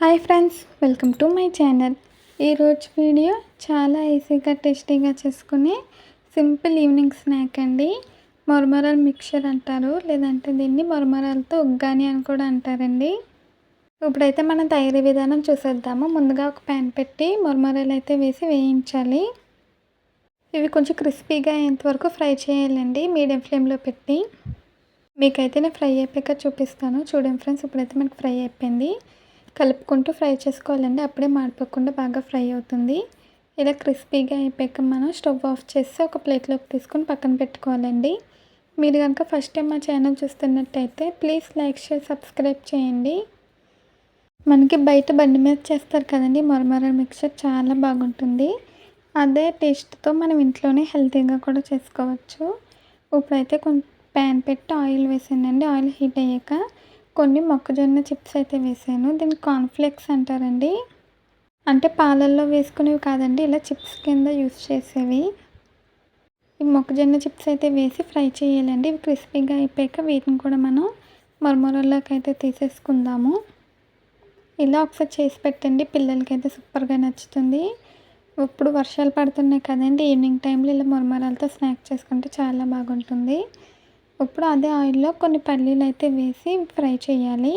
Hi friends welcome to my channel. ఈరోజు video చాలా ఈజీగా టేస్టీగా చేసుకునే సింపుల్ ఈవినింగ్ స్నాక్ అండి. మొరమరాల మిక్చర్ అంటారు లేదంటే దీన్ని మొరమరాలతో ఉగ్గాని అని కూడా అంటారండి. ఇప్పుడైతే మనం తయారీ విధానం చూసేద్దాము. ముందుగా ఒక ప్యాన్ పెట్టి మొరమరాలు అయితే వేసి వేయించాలి. ఇవి కొంచెం క్రిస్పీగా అయ్యేంతవరకు ఫ్రై చేయాలండి మీడియం ఫ్లేమ్లో పెట్టి. మీకైతే నేను ఫ్రై అయిపోయాక చూపిస్తాను. చూడండి ఫ్రెండ్స్ ఇప్పుడైతే మనకు ఫ్రై అయిపోయింది. కలుపుకుంటూ ఫ్రై చేసుకోవాలండి. అప్పుడే మాడిపోకుండా బాగా ఫ్రై అవుతుంది. ఇలా క్రిస్పీగా అయిపోయాక మనం స్టవ్ ఆఫ్ చేసి ఒక ప్లేట్లోకి తీసుకొని పక్కన పెట్టుకోవాలండి. మీరు కనుక ఫస్ట్ టైం మా ఛానల్ చూస్తున్నట్టయితే ప్లీజ్ లైక్ షేర్ సబ్స్క్రైబ్ చేయండి. మనకి బయట బండి మీద చేస్తారు కదండి మొరమర మిక్చర్ చాలా బాగుంటుంది. అదే టేస్ట్తో మనం ఇంట్లోనే హెల్తీగా కూడా చేసుకోవచ్చు. ఇప్పుడైతే కొంచెం ప్యాన్ పెట్టి ఆయిల్ వేసానండి. ఆయిల్ హీట్ అయ్యాక కొన్ని మొక్కజొన్న చిప్స్ అయితే వేసాను. దీన్ని కాన్ఫ్లెక్స్ అంటారండి. అంటే పాలల్లో వేసుకునేవి కాదండి ఇలా చిప్స్ కింద యూస్ చేసేవి. ఈ మొక్కజొన్న చిప్స్ అయితే వేసి ఫ్రై చేయాలండి. ఇవి క్రిస్పీగా అయిపోయాక వీటిని కూడా మనం మరమరల్లోకి అయితే తీసేసుకుందాము. ఇలా ఒకసారి చేసి పెట్టండి పిల్లలకి అయితే సూపర్గా నచ్చుతుంది. ఇప్పుడు వర్షాలు పడుతున్నాయి కదండి ఈవినింగ్ టైంలో ఇలా మరమరాలతో స్నాక్ చేసుకుంటే చాలా బాగుంటుంది. ఇప్పుడు అదే ఆయిల్లో కొన్ని పల్లీలు అయితే వేసి ఫ్రై చేయాలి.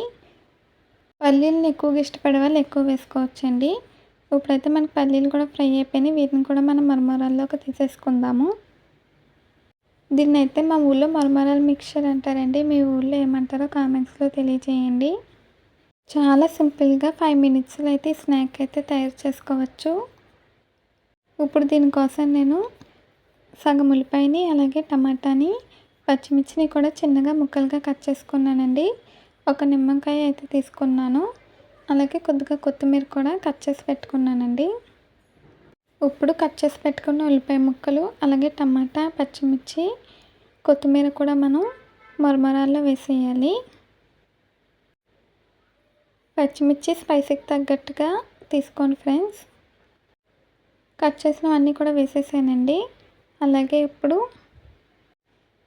పల్లీలను ఎక్కువగా ఇష్టపడే వాళ్ళు ఎక్కువ వేసుకోవచ్చండి. ఇప్పుడైతే మనకి పల్లీలు కూడా ఫ్రై అయిపోయినాయి. వీటిని కూడా మనం మరమరాల్లోకి తీసేసుకుందాము. దీన్ని అయితే మా ఊళ్ళో మరమరాల మిక్చర్ అంటారండి. మీ ఊళ్ళో ఏమంటారో కామెంట్స్లో తెలియజేయండి. చాలా సింపుల్గా ఫైవ్ మినిట్స్లో అయితే స్నాక్ అయితే తయారు చేసుకోవచ్చు. ఇప్పుడు దీనికోసం నేను సగం ఉల్లిపాయని అలాగే టమాటాని పచ్చిమిర్చిని కూడా చిన్నగా ముక్కలుగా కట్ చేసుకున్నానండి. ఒక నిమ్మకాయ అయితే తీసుకున్నాను. అలాగే కొద్దిగా కొత్తిమీర కూడా కట్ చేసి పెట్టుకున్నానండి. ఇప్పుడు కట్ చేసి పెట్టుకున్న ఉల్లిపాయ ముక్కలు అలాగే టమాటా పచ్చిమిర్చి కొత్తిమీర కూడా మనం మరమరాల్లో వేసేయాలి. పచ్చిమిర్చి స్పైసీకి తగ్గట్టుగా తీసుకోండి ఫ్రెండ్స్. కట్ చేసినవన్నీ కూడా వేసేసానండి. అలాగే ఇప్పుడు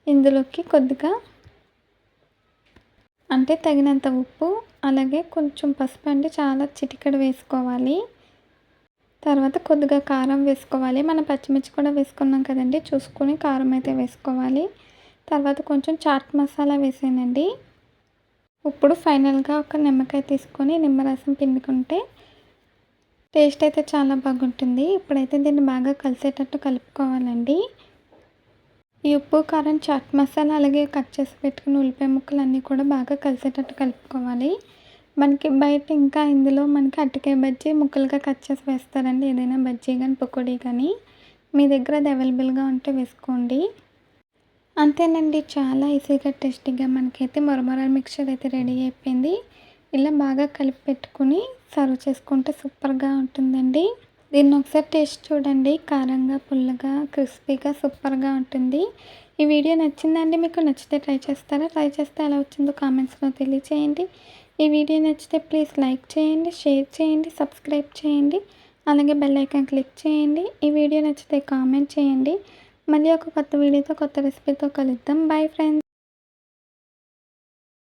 ఇందులోకి కొద్దిగా అంటే తగినంత ఉప్పు అలాగే కొంచెం పసుపు అంటే చాలా చిటికడ వేసుకోవాలి. తర్వాత కొద్దిగా కారం వేసుకోవాలి. మనం పచ్చిమిర్చి కూడా వేసుకున్నాం కదండి చూసుకొని కారం అయితే వేసుకోవాలి. తర్వాత కొంచెం చాట్ మసాలా వేసానండి. ఇప్పుడు ఫైనల్గా ఒక నిమ్మకాయ తీసుకొని నిమ్మరసం పిండుకుంటే టేస్ట్ అయితే చాలా బాగుంటుంది. ఇప్పుడైతే దీన్ని బాగా కలిసేటట్టు కలుపుకోవాలండి. ఈ ఉప్పు కారం చాట్ మసాలా అలాగే కట్ చేసి పెట్టుకున్న ఉల్లిపాయ ముక్కలు అన్నీ కూడా బాగా కలిసేటట్టు కలుపుకోవాలి. మనకి బయట ఇంకా ఇందులో మనకి అట్టకాయ బజ్జీ ముక్కలుగా కట్ చేసి వేస్తారండి. ఏదైనా బజ్జీ కానీ పకోడీ కానీ మీ దగ్గర అది అవైలబుల్గా ఉంటే వేసుకోండి. అంతేనండి చాలా ఈజీగా టేస్టీగా మనకైతే మొరమొర మిక్చర్ అయితే రెడీ అయిపోయింది. ఇలా బాగా కలిపి పెట్టుకుని సర్వ్ చేసుకుంటే సూపర్గా ఉంటుందండి. దీన్ని ఒకసారి టేస్ట్ చూడండి. కారంగా పుల్లగా క్రిస్పీగా సూపర్గా ఉంటుంది. ఈ వీడియో నచ్చిందండి మీకు నచ్చితే ట్రై చేస్తారా? ట్రై చేస్తే ఎలా వచ్చిందో కామెంట్స్లో తెలియచేయండి. ఈ వీడియో నచ్చితే ప్లీజ్ లైక్ చేయండి షేర్ చేయండి సబ్స్క్రైబ్ చేయండి. అలాగే బెల్ ఐకాన్ క్లిక్ చేయండి. ఈ వీడియో నచ్చితే కామెంట్ చేయండి. మళ్ళీ ఒక కొత్త వీడియోతో కొత్త రెసిపీతో కలుద్దాం. Bye friends.